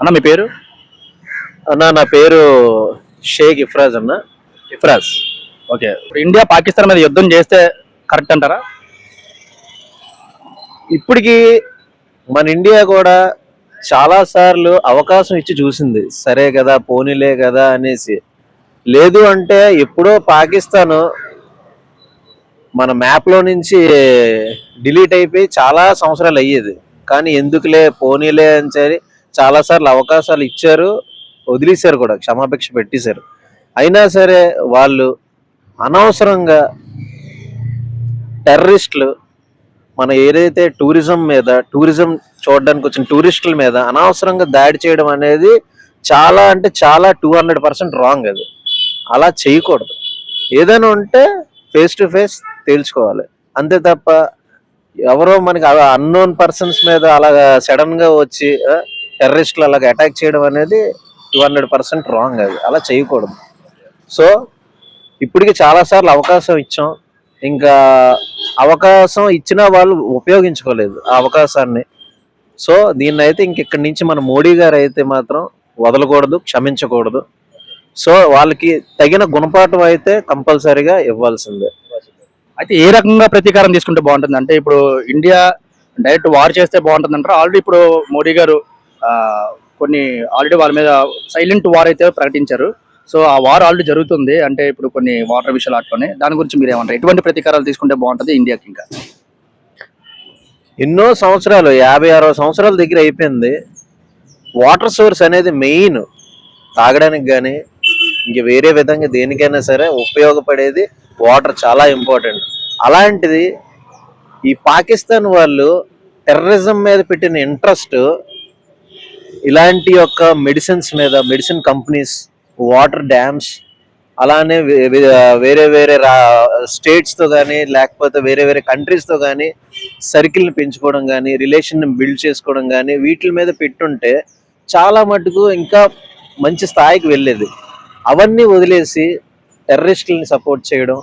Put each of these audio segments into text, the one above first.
అన్న మీ పేరు? అన్న నా పేరు షేక్ ఇఫ్రాజ్ అన్న. ఇఫ్రాజ్. ఓకే. ఇప్పుడు ఇండియా పాకిస్తాన్ మీద యుద్ధం చేస్తే కరెక్ట్ అంటారా? ఇప్పటికి మన ఇండియా కూడా చాలా సార్లు అవకాశం ఇచ్చి చూసింది. సరే కదా పోనీలే కదా అనేసి. లేదు అంటే ఎప్పుడో పాకిస్తాన్ మన మ్యాప్లో నుంచి డిలీట్ అయిపోయి చాలా సంవత్సరాలు అయ్యేది. కానీ ఎందుకులే పోనీలే అని సరి చాలా సార్లు అవకాశాలు ఇచ్చారు వదిలేశారు కూడా క్షమాపేక్ష పెట్టేశారు. అయినా సరే వాళ్ళు అనవసరంగా టెర్రరిస్టులు మన ఏదైతే టూరిజం మీద టూరిజం చూడడానికి వచ్చిన టూరిస్టుల మీద అనవసరంగా దాడి చేయడం అనేది చాలా అంటే చాలా టూ హండ్రెడ్ పర్సెంట్ రాంగ్ అది. అలా చేయకూడదు. ఏదైనా ఉంటే ఫేస్ టు ఫేస్ తేల్చుకోవాలి. అంతే తప్ప ఎవరో మనకి అన్నోన్ పర్సన్స్ మీద అలాగా సడన్గా వచ్చి టెర్రరిస్టులు అలాగ అటాక్ చేయడం అనేది టూ హండ్రెడ్ పర్సెంట్ రాంగ్ అది. అలా చేయకూడదు. సో ఇప్పటికి చాలా సార్లు అవకాశం ఇచ్చాం. ఇంకా అవకాశం ఇచ్చినా వాళ్ళు ఉపయోగించుకోలేదు ఆ అవకాశాన్ని. సో దీన్ని అయితే ఇంక ఇక్కడి నుంచి మన మోడీ గారు అయితే మాత్రం వదలకూడదు క్షమించకూడదు. సో వాళ్ళకి తగిన గుణపాఠం అయితే కంపల్సరీగా ఇవ్వాల్సిందే. అయితే ఏ రకంగా ప్రతీకారం తీసుకుంటే బాగుంటుంది? అంటే ఇప్పుడు ఇండియా డైరెక్ట్ వార్ చేస్తే బాగుంటుంది అంటారు ఆల్రెడీ ఇప్పుడు మోడీ గారు కొన్ని ఆల్రెడీ వాళ్ళ మీద సైలెంట్ వార్ అయితే ప్రకటించారు. సో ఆ వార్ ఆల్రెడీ జరుగుతుంది. అంటే ఇప్పుడు కొన్ని వాటర్ విషయాలు ఆడుకొని దాని గురించి మీరు ఏమంటారు ఎటువంటి ప్రతీకారాలు తీసుకుంటే బాగుంటుంది ఇండియాకి ఇంకా? ఎన్నో సంవత్సరాలు యాభై అరవై సంవత్సరాల దగ్గర అయిపోయింది. వాటర్ సోర్స్ అనేది మెయిన్. తాగడానికి కానీ ఇంక వేరే విధంగా దేనికైనా సరే ఉపయోగపడేది వాటర్ చాలా ఇంపార్టెంట్. అలాంటిది ఈ పాకిస్తాన్ వాళ్ళు టెర్రరిజం మీద పెట్టిన ఇంట్రెస్ట్ ఇలాంటి యొక్క మెడిసిన్స్ మీద మెడిసిన్ కంపెనీస్ వాటర్ డ్యామ్స్ అలానే వేరే వేరే రా స్టేట్స్తో కానీ లేకపోతే వేరే వేరే కంట్రీస్తో కానీ సర్కిల్ని పెంచుకోవడం కానీ రిలేషన్ని బిల్డ్ చేసుకోవడం కానీ వీటి మీద పెట్టుంటే చాలా మటుకు ఇంకా మంచి స్థాయికి వెళ్ళేది. అవన్నీ వదిలేసి టెర్రరిస్టులని సపోర్ట్ చేయడం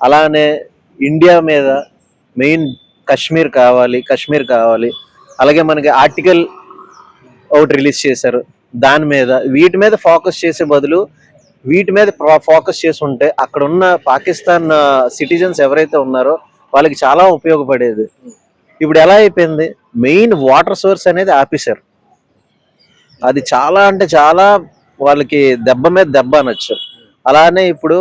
అలానే ఇండియా మీద మెయిన్ కాశ్మీర్ కావాలి కాశ్మీర్ కావాలి అలాగే మనకి ఆర్టికల్ ఒకటి రిలీజ్ చేశారు. దాని మీద వీటి మీద ఫోకస్ చేసే బదులు వీటి మీద ఫోకస్ చేసి ఉంటే అక్కడ ఉన్న పాకిస్తాన్ సిటిజన్స్ ఎవరైతే ఉన్నారో వాళ్ళకి చాలా ఉపయోగపడేది. ఇప్పుడు ఎలా అయిపోయింది? మెయిన్ వాటర్ సోర్స్ అనేది ఆపేశారు. అది చాలా అంటే చాలా వాళ్ళకి దెబ్బ మీద దెబ్బ అనొచ్చు. అలానే ఇప్పుడు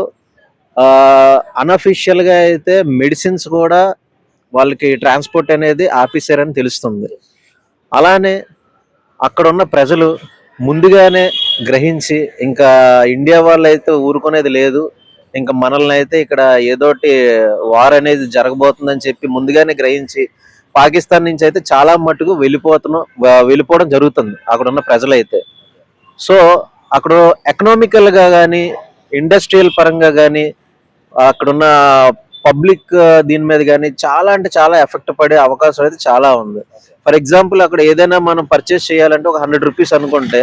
అన్అఫీషియల్గా అయితే మెడిసిన్స్ కూడా వాళ్ళకి ట్రాన్స్పోర్ట్ అనేది ఆపేశారని తెలుస్తుంది. అలానే అక్కడ ఉన్న ప్రజలు ముందుగానే గ్రహించి ఇంకా ఇండియా వాళ్ళు అయితే ఊరుకునేది లేదు. ఇంకా మనల్ని అయితే ఇక్కడ ఏదోటి వార్ అనేది జరగబోతుందని చెప్పి ముందుగానే గ్రహించి పాకిస్తాన్ నుంచి అయితే చాలా మటుకు వెళ్ళిపోతున్నాం వెళ్ళిపోవడం జరుగుతుంది అక్కడ ఉన్న ప్రజలైతే. సో అక్కడ ఎకనామికల్గా కానీ ఇండస్ట్రియల్ పరంగా కానీ అక్కడున్న పబ్లిక్ దీని మీద కానీ చాలా అంటే చాలా ఎఫెక్ట్ పడే అవకాశం అయితే చాలా ఉంది. ఫర్ ఎగ్జాంపుల్ అక్కడ ఏదైనా మనం పర్చేస్ చేయాలంటే ఒక హండ్రెడ్ రూపీస్ అనుకుంటే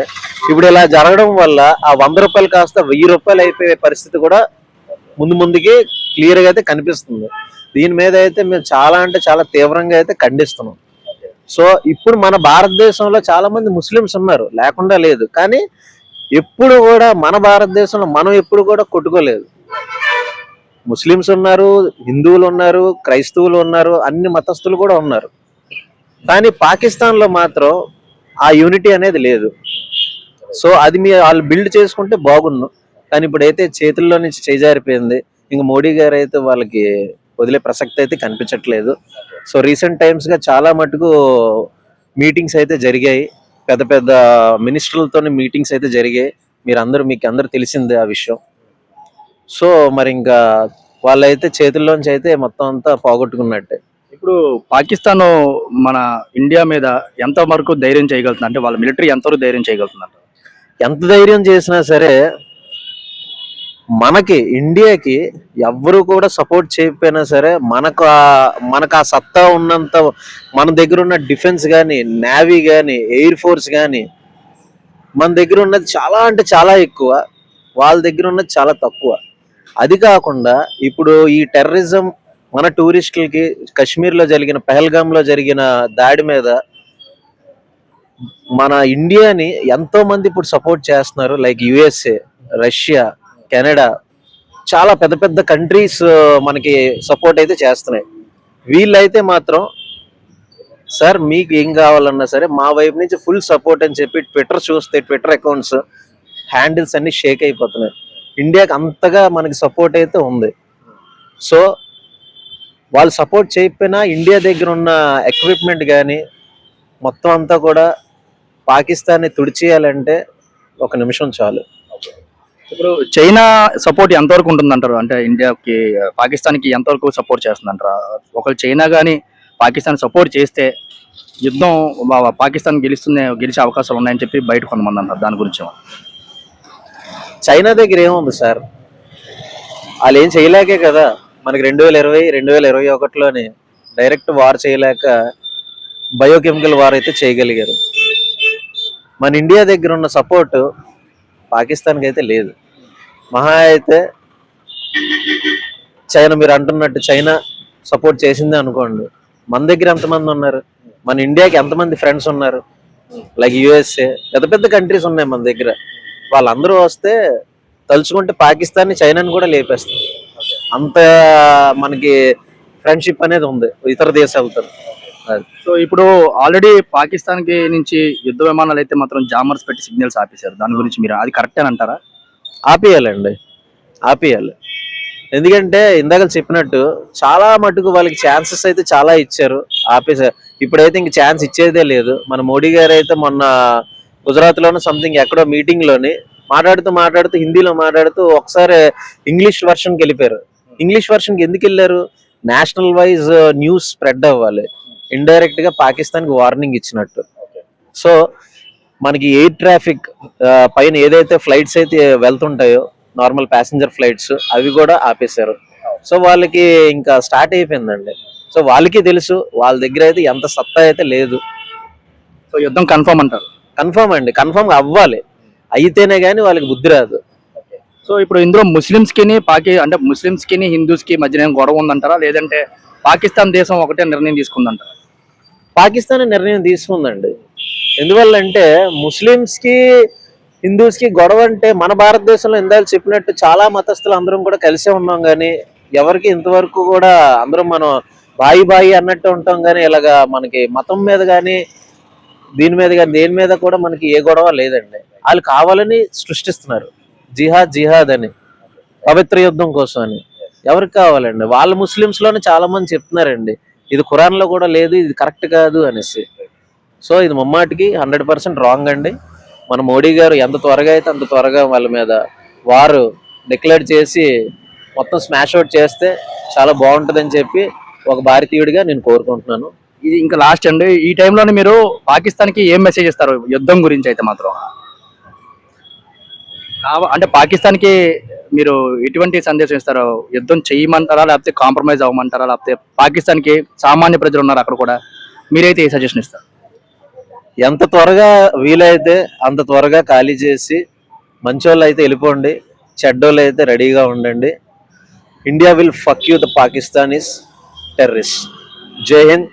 ఇప్పుడు ఇలా జరగడం వల్ల ఆ వంద రూపాయలు కాస్త వెయ్యి రూపాయలు అయిపోయే పరిస్థితి కూడా ముందు ముందుకి క్లియర్గా అయితే కనిపిస్తుంది. దీని మీద అయితే మేము చాలా అంటే చాలా తీవ్రంగా అయితే ఖండిస్తున్నాం. సో ఇప్పుడు మన భారతదేశంలో చాలా మంది ముస్లిమ్స్ ఉన్నారు లేకుండా లేదు. కానీ ఎప్పుడు కూడా మన భారతదేశంలో మనం ఎప్పుడు కూడా కొట్టుకోలేదు. ముస్లిమ్స్ ఉన్నారు హిందువులు ఉన్నారు క్రైస్తవులు ఉన్నారు అన్ని మతస్థులు కూడా ఉన్నారు. కానీ పాకిస్తాన్లో మాత్రం ఆ యూనిటీ అనేది లేదు. సో అది మీ వాళ్ళు బిల్డ్ చేసుకుంటే బాగున్ను కానీ ఇప్పుడైతే చేతుల్లో నుంచి చేజారిపోయింది. ఇంక మోడీ గారు అయితే వాళ్ళకి వదిలే ప్రసక్తి అయితే కనిపించట్లేదు. సో రీసెంట్ టైమ్స్గా చాలా మటుకు మీటింగ్స్ అయితే జరిగాయి. పెద్ద పెద్ద మినిస్టర్లతో మీటింగ్స్ అయితే జరిగాయి. మీరు అందరూ మీకు అందరూ తెలిసిందే ఆ విషయం. సో మరి ఇంకా వాళ్ళైతే చేతుల్లోంచి అయితే మొత్తం అంతా పోగొట్టుకున్నట్టే. ఇప్పుడు పాకిస్తాన్ మన ఇండియా మీద ఎంత వరకు ధైర్యం చేయగలుగుతుంది? అంటే వాళ్ళ మిలిటరీ ఎంతవరకు ధైర్యం చేయగలుగుతుంది ఎంత ధైర్యం చేసినా సరే మనకి ఇండియాకి ఎవ్వరు కూడా సపోర్ట్ చేయకపోయినా సరే మనకు ఆ- మనకు ఆ సత్తా ఉన్నంత మన దగ్గర ఉన్న డిఫెన్స్ కానీ నేవీ కానీ ఎయిర్ ఫోర్స్ కానీ మన దగ్గర ఉన్నది చాలా అంటే చాలా ఎక్కువ వాళ్ళ దగ్గర ఉన్నది చాలా తక్కువ. అది కాకుండా ఇప్పుడు ఈ టెర్రరిజం మన టూరిస్టులకి కాశ్మీర్లో జరిగిన పహల్గామ్లో జరిగిన దాడి మీద మన ఇండియాని ఎంతో మంది ఇప్పుడు సపోర్ట్ చేస్తున్నారు. లైక్ యుఎస్ఏ రష్యా కెనడా చాలా పెద్ద పెద్ద కంట్రీస్ మనకి సపోర్ట్ అయితే చేస్తున్నాయి. వీళ్ళైతే మాత్రం సార్ మీకు ఏం కావాలన్నా సరే మా వైపు నుంచి ఫుల్ సపోర్ట్ అని చెప్పి ట్విట్టర్ చూస్తే ట్విట్టర్ అకౌంట్స్ హ్యాండిల్స్ అన్ని షేక్ అయిపోతున్నాయి. ఇండియాకి అంతగా మనకి సపోర్ట్ అయితే ఉంది. సో వాళ్ళు సపోర్ట్ చేయకపోయినా ఇండియా దగ్గర ఉన్న ఎక్విప్మెంట్ కానీ మొత్తం అంతా కూడా పాకిస్తాన్ని తుడిచేయాలంటే ఒక నిమిషం చాలు. ఇప్పుడు చైనా సపోర్ట్ ఎంతవరకు ఉంటుందంటారు? అంటే ఇండియాకి పాకిస్తాన్కి ఎంతవరకు సపోర్ట్ చేస్తుందంటారా? ఒకవేళ చైనా కానీ పాకిస్తాన్ సపోర్ట్ చేస్తే యుద్ధం పాకిస్తాన్ గెలుస్తుంది గెలిచే అవకాశాలు ఉన్నాయని చెప్పి బయట కొంతమంది అంటారు. దాని గురించి చైనా దగ్గర ఏముంది సార్? వాళ్ళు ఏం చేయలేకే కదా. మనకి రెండు వేల ఇరవై రెండు వేల ఇరవై ఒకటిలోనే డైరెక్ట్ వార్ చేయలేక బయోకెమికల్ వార్ అయితే చేయగలిగారు. మన ఇండియా దగ్గర ఉన్న సపోర్ట్ పాకిస్తాన్కి అయితే లేదు. మహా అయితే చైనా మీరు అంటున్నట్టు చైనా సపోర్ట్ చేసిందే అనుకోండి. మన దగ్గర ఎంతమంది ఉన్నారు? మన ఇండియాకి ఎంతమంది ఫ్రెండ్స్ ఉన్నారు? లైక్ యుఎస్ఏ పెద్ద పెద్ద కంట్రీస్ ఉన్నాయి మన దగ్గర. వాళ్ళందరూ వస్తే తలుచుకుంటే పాకిస్తాన్ చైనాని కూడా లేపేస్తారు. అంత మనకి ఫ్రెండ్షిప్ అనేది ఉంది ఇతర దేశాలతో. సో ఇప్పుడు ఆల్రెడీ పాకిస్తాన్కి నుంచి యుద్ధ విమానాలు అయితే మాత్రం జామర్స్ పెట్టి సిగ్నల్స్ ఆపేశారు. దాని గురించి మీరు అది కరెక్ట్ అని అంటారా? ఆపేయాలండి. ఆపేయాలి. ఎందుకంటే ఇందాక చెప్పినట్టు చాలా మటుకు వాళ్ళకి ఛాన్సెస్ అయితే చాలా ఇచ్చారు ఆపేసారు ఇప్పుడైతే ఇంక ఛాన్స్ ఇచ్చేదే లేదు. మన మోడీ గారు అయితే మొన్న గుజరాత్లోనే సంథింగ్ ఎక్కడో మీటింగ్లోని మాట్లాడుతూ మాట్లాడుతూ హిందీలో మాట్లాడుతూ ఒకసారి ఇంగ్లీష్ వర్షన్కి వెళ్ళిపోయారు. ఇంగ్లీష్ వర్షన్కి ఎందుకు వెళ్ళారు? నేషనల్ వైజ్ న్యూస్ స్ప్రెడ్ అవ్వాలి. ఇండైరెక్ట్గా పాకిస్తాన్కి వార్నింగ్ ఇచ్చినట్టు సో మనకి ఎయిర్ ట్రాఫిక్ పైన ఏదైతే ఫ్లైట్స్ అయితే వెళ్తుంటాయో నార్మల్ ప్యాసింజర్ ఫ్లైట్స్ అవి కూడా ఆపేశారు. సో వాళ్ళకి ఇంకా స్టార్ట్ అయిపోయిందండి. సో వాళ్ళకి తెలుసు వాళ్ళ దగ్గర అయితే ఎంత సత్తా అయితే లేదు. సో యుద్ధం కన్ఫర్మ్ అంటారు. కన్ఫర్మ్ అండి. కన్ఫర్మ్ అవ్వాలి. అయితేనే కానీ వాళ్ళకి బుద్ధి రాదు. సో ఇప్పుడు ఇందులో ముస్లిమ్స్కిని పాకి అంటే ముస్లిమ్స్ హిందూస్కి మధ్యన ఏం గొడవ ఉందంటారా? లేదంటే పాకిస్తాన్ దేశం ఒకటే నిర్ణయం తీసుకుందంటారా? పాకిస్తాన్ నిర్ణయం తీసుకుందండి. ఎందువల్ల అంటే ముస్లిమ్స్కి హిందూస్కి గొడవ అంటే మన భారతదేశంలో ఇందాక చెప్పినట్టు చాలా మతస్థులు అందరం కూడా కలిసే ఉన్నాం కానీ ఎవరికి ఇంతవరకు కూడా అందరం మనం బాయి బాయి అన్నట్టు ఉంటాం కానీ ఇలాగా మనకి మతం మీద కానీ దీని మీద కానీ దేని మీద కూడా మనకి ఏ గొడవ లేదండి. వాళ్ళు కావాలని సృష్టిస్తున్నారు. జిహాద్ జిహాద్ అని. పవిత్ర యుద్ధం కోసం అని. ఎవరికి కావాలండి? వాళ్ళ ముస్లిమ్స్లోనే చాలా మంది చెప్తున్నారండి. ఇది ఖురాన్లో కూడా లేదు ఇది కరెక్ట్ కాదు అనేసి. సో ఇది ముమ్మాటికి హండ్రెడ్ పర్సెంట్ రాంగ్ అండి. మన మోడీ గారు ఎంత త్వరగా అయితే అంత త్వరగా వాళ్ళ మీద వారు డిక్లేర్ చేసి మొత్తం స్మాష్ అవుట్ చేస్తే చాలా బాగుంటుందని చెప్పి ఒక భారతీయుడిగా నేను కోరుకుంటున్నాను. ఇది ఇంకా లాస్ట్ అండి. ఈ టైంలోనే మీరు పాకిస్తాన్కి ఏం మెసేజ్ ఇస్తారు? యుద్ధం గురించి అయితే మాత్రం. అంటే పాకిస్తాన్కి మీరు ఎటువంటి సందేశం ఇస్తారు యుద్ధం చేయమంటారా లేకపోతే కాంప్రమైజ్ అవ్వమంటారా లేకపోతే పాకిస్తాన్కి సామాన్య ప్రజలు ఉన్నారు అక్కడ కూడా? మీరైతే ఏ సజెషన్ ఇస్తారు? ఎంత త్వరగా వీలైతే అంత త్వరగా ఖాళీ చేసి మంచోళ్ళు అయితే వెళ్ళిపోండి చెడ్డోళ్ళు అయితే రెడీగా ఉండండి. India will fuck you the Pakistan is terrorist. జై హింద్.